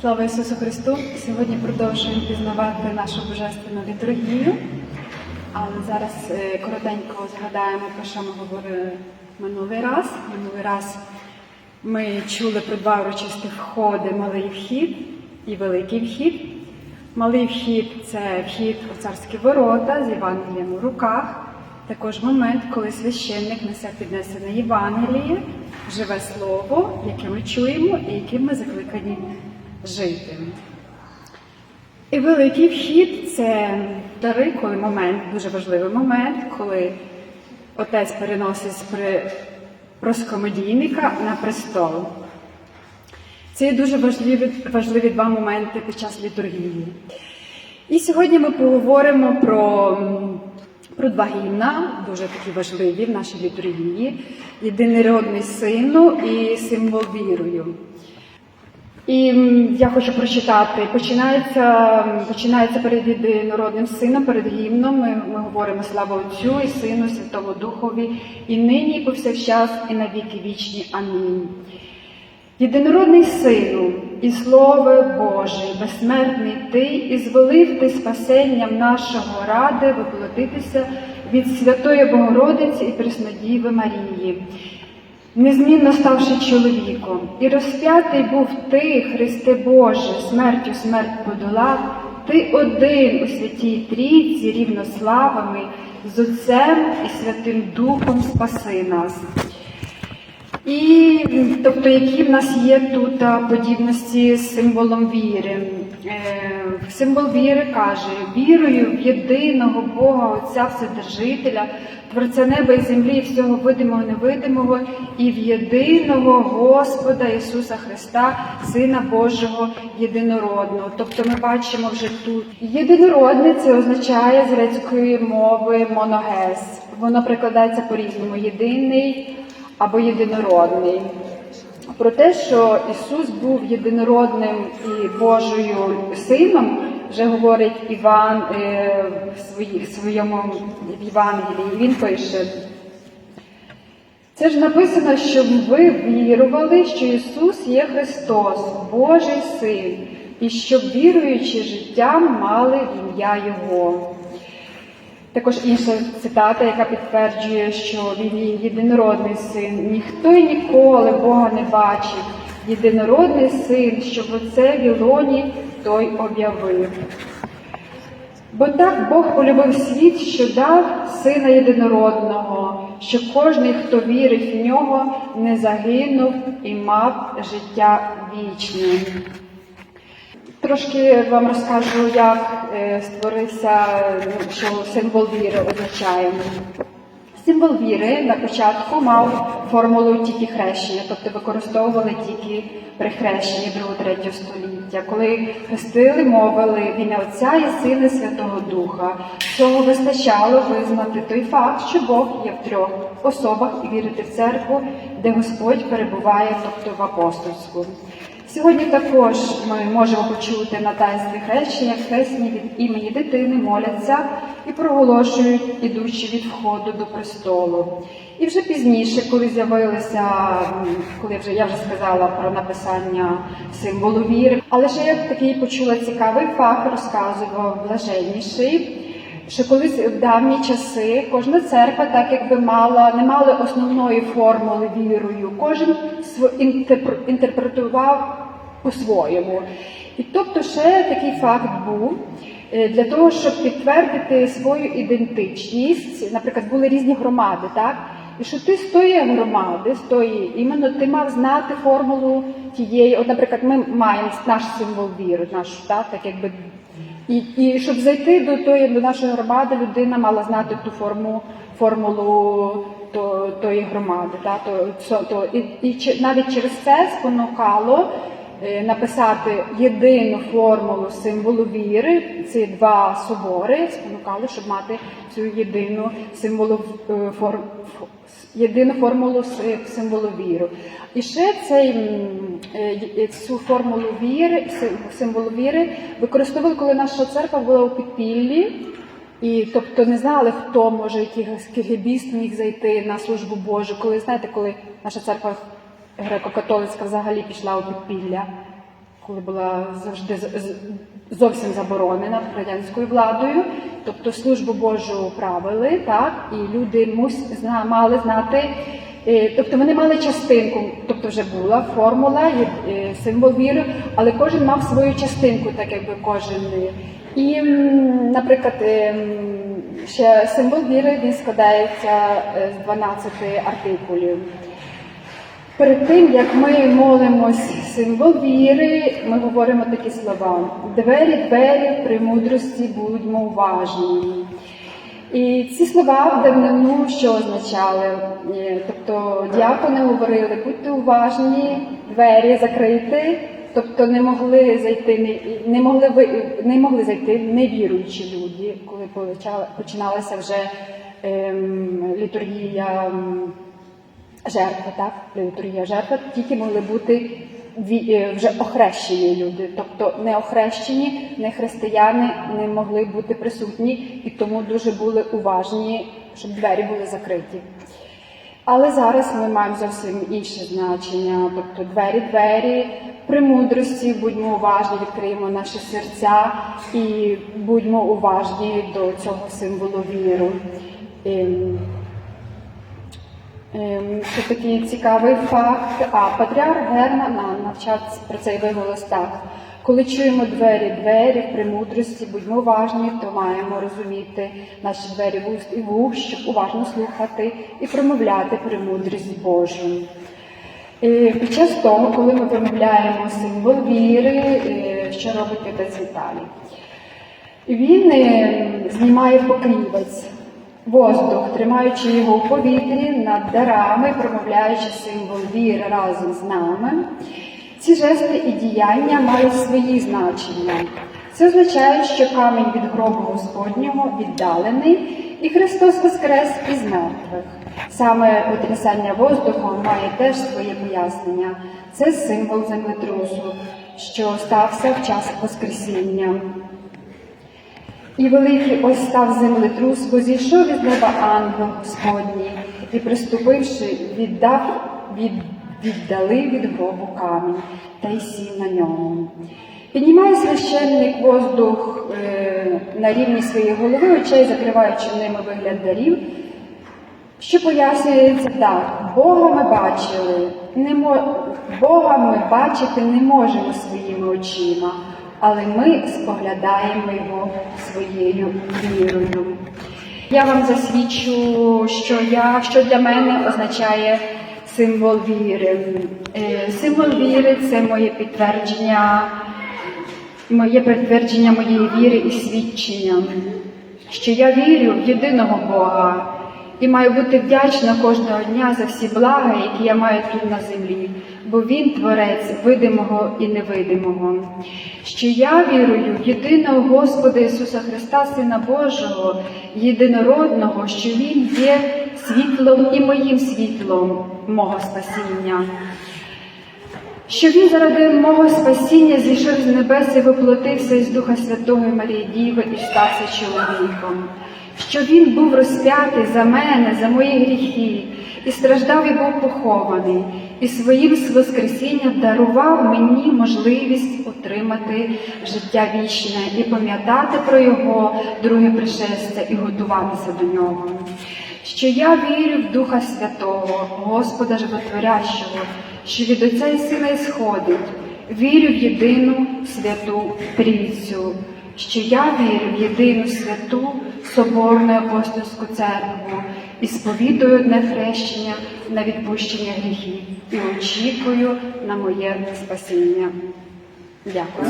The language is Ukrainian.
Слава Ісусу Христу! Сьогодні продовжуємо пізнавати нашу божественну літургію. Але зараз е, коротенько згадаємо, про що ми говорили минулий раз. Минулий раз ми чули про два урочисті входи, малий вхід і великий вхід. Малий вхід це вхід у царські ворота з Євангелієм у руках. Також момент, коли священник несе піднесене Євангеліє, живе слово, яке ми чуємо і яким ми закликані жити. І великий вхід це дари, коли момент, дуже важливий момент, коли отець переносить з проскомедійника на престол. Це є дуже важливі, важливі два моменти під час літургії. І сьогодні ми поговоримо про, про два гімна, дуже такі важливі в нашій літургії: єдинородний сину і символ вірою. І я хочу прочитати. Починається, починається перед єдинородним сином, перед гімном. Ми, ми говоримо слава Отцю і Сину, Святому Духові, і нині, і повсякчас, і на віки вічні. Амінь. Єдинородний сину, і Слово Боже, безсмертний Ти, і звелив Ти спасенням нашого ради воплотитися від Святої Богородиці і Преснодіви Марії незмінно ставши чоловіком, і розп'ятий був ти, Христе Боже, смертю смерть подолав, ти один у святій трійці, рівнославами, з Отцем і Святим Духом спаси нас. І тобто, які в нас є тут подібності з символом віри. Символ віри каже: вірою в єдиного Бога, Отця Вседержителя, Творця неба і землі, і всього видимого невидимого, і в єдиного Господа Ісуса Христа, Сина Божого єдинородного. Тобто ми бачимо вже тут. Єдинородне це означає з грецької мови моногес. Воно прикладається по-різному єдиний або єдинородний. Про те, що Ісус був єдинородним і Божою сином, вже говорить Іван е, в свої- в своєму в Євангелії. Він пише. Це ж написано, щоб ви вірували, що Ісус є Христос, Божий Син, і щоб віруючи життям мали ім'я Його. Також інша цитата, яка підтверджує, що він є єдинородний син. Ніхто й ніколи Бога не бачив. Єдинородний син, що в оце Вілоні той об'явив. Бо так Бог полюбив світ, що дав сина єдинородного, що кожний, хто вірить в нього, не загинув і мав життя вічне. Трошки вам розкажу, як е, створився, ну, що символ віри означає. Символ віри на початку мав формулу тільки хрещення, тобто використовували тільки при хрещенні 2-3 століття. Коли хрестили, мовили в ім'я Отця і Сина Святого Духа. Цього вистачало визнати той факт, що Бог є в трьох особах і вірити в церкву, де Господь перебуває, тобто в апостольську. Сьогодні також ми можемо почути на таїнстві хрещення, хресні від імені дитини моляться і проголошують, ідучи від входу до престолу. І вже пізніше, коли з'явилися, коли вже я вже сказала про написання символу віри, але ще я такий почула цікавий факт, розказував блаженніший. Що колись в давні часи кожна церква, так якби мала, не мала основної формули вірою, кожен інтерпретував по-своєму. І тобто ще такий факт був е, для того, щоб підтвердити свою ідентичність. Наприклад, були різні громади, так? І що ти з тої громади, з тої, іменно ти мав знати формулу тієї. От, наприклад, ми маємо наш символ віри, наш так, так якби і, і щоб зайти до тої до нашої громади, людина мала знати ту форму, формулу то, тої громади. Та, то, то, і, і навіть через це спонукало е, написати єдину формулу символу віри. Ці два собори спонукали, щоб мати цю єдину символу е, форм, єдину формулу символу віру. І ще цей, цю формулу віри, сим- символу віри використовували, коли наша церква була у підпіллі. І тобто не знали, хто може, якийсь кегебіст міг зайти на службу Божу. Коли знаєте, коли наша церква греко-католицька взагалі пішла у підпілля, коли була завжди зовсім заборонена радянською владою, тобто службу Божу правили, так, і люди мус, мали знати, е, тобто вони мали частинку, тобто вже була формула, е, символ віри, але кожен мав свою частинку, так якби кожен. е. І, наприклад, е, ще символ віри він складається е, з 12 артикулів. Перед тим, як ми молимось символ віри, ми говоримо такі слова: двері, двері, при мудрості будьмо уважні. І ці слова в давнину що означали? Е, Тобто діакони говорили, будьте уважні, двері закриті, тобто не могли зайти, не, могли ви не могли зайти невіруючі люди, коли починалася вже ем, літургія. ем, жертви, так, літургія жертви, тільки могли бути вже охрещені люди, тобто не охрещені, не християни не могли бути присутні і тому дуже були уважні, щоб двері були закриті. Але зараз ми маємо зовсім інше значення, тобто двері, двері, при мудрості будьмо уважні, відкриємо наші серця і будьмо уважні до цього символу віру. Ем, Це такий цікавий факт. А патріарх Герман навчав про цей виголос так. Коли чуємо двері, двері в премудрості, будьмо уважні, то маємо розуміти наші двері вуст і вух, щоб уважно слухати і промовляти премудрість Божу. І під час того, коли ми промовляємо символ віри, е, що робить отець Віталій? Він е, знімає покрівець, воздух, тримаючи його у повітрі над дарами, промовляючи символ віри разом з нами. Ці жести і діяння мають свої значення. Це означає, що камінь від гробу Господнього віддалений, і Христос воскрес із мертвих. Саме потрясання воздухом має теж своє пояснення. Це символ землетрусу, що стався в час Воскресіння. І великий ось став землетрус, бо зійшов із неба ангел Господній, і, приступивши, віддав, від, віддали від гробу камінь та й сів на ньому. Піднімає священник воздух е, на рівні своєї голови, очей, закриваючи ними вигляд дарів, що пояснюється так, Бога ми бачили, не мо... Бога ми бачити не можемо своїми очима, але ми споглядаємо його своєю вірою. Я вам засвідчу, що я, що для мене означає символ віри. Е, Символ віри це моє підтвердження, моє підтвердження моєї віри і свідчення, що я вірю в єдиного Бога і маю бути вдячна кожного дня за всі блага, які я маю тут на землі, бо Він творець видимого і невидимого. Що я вірую в єдиного Господа Ісуса Христа, Сина Божого, єдинородного, що Він є світлом і моїм світлом мого спасіння. Що він заради мого спасіння зійшов з небес і воплотився із Духа Святого Марії Діви і стався чоловіком, що він був розп'ятий за мене, за мої гріхи, і страждав і був похований, і своїм воскресінням дарував мені можливість отримати життя вічне і пам'ятати про його друге пришестя і готуватися до нього. Що я вірю в Духа Святого, Господа Животворящого, що від Отця і Сина ісходить, вірю в єдину святу Трійцю, що я вірю в єдину святу Соборну апостольську церкву і сповідую одне хрещення на відпущення гріхів і очікую на моє спасіння. Дякую.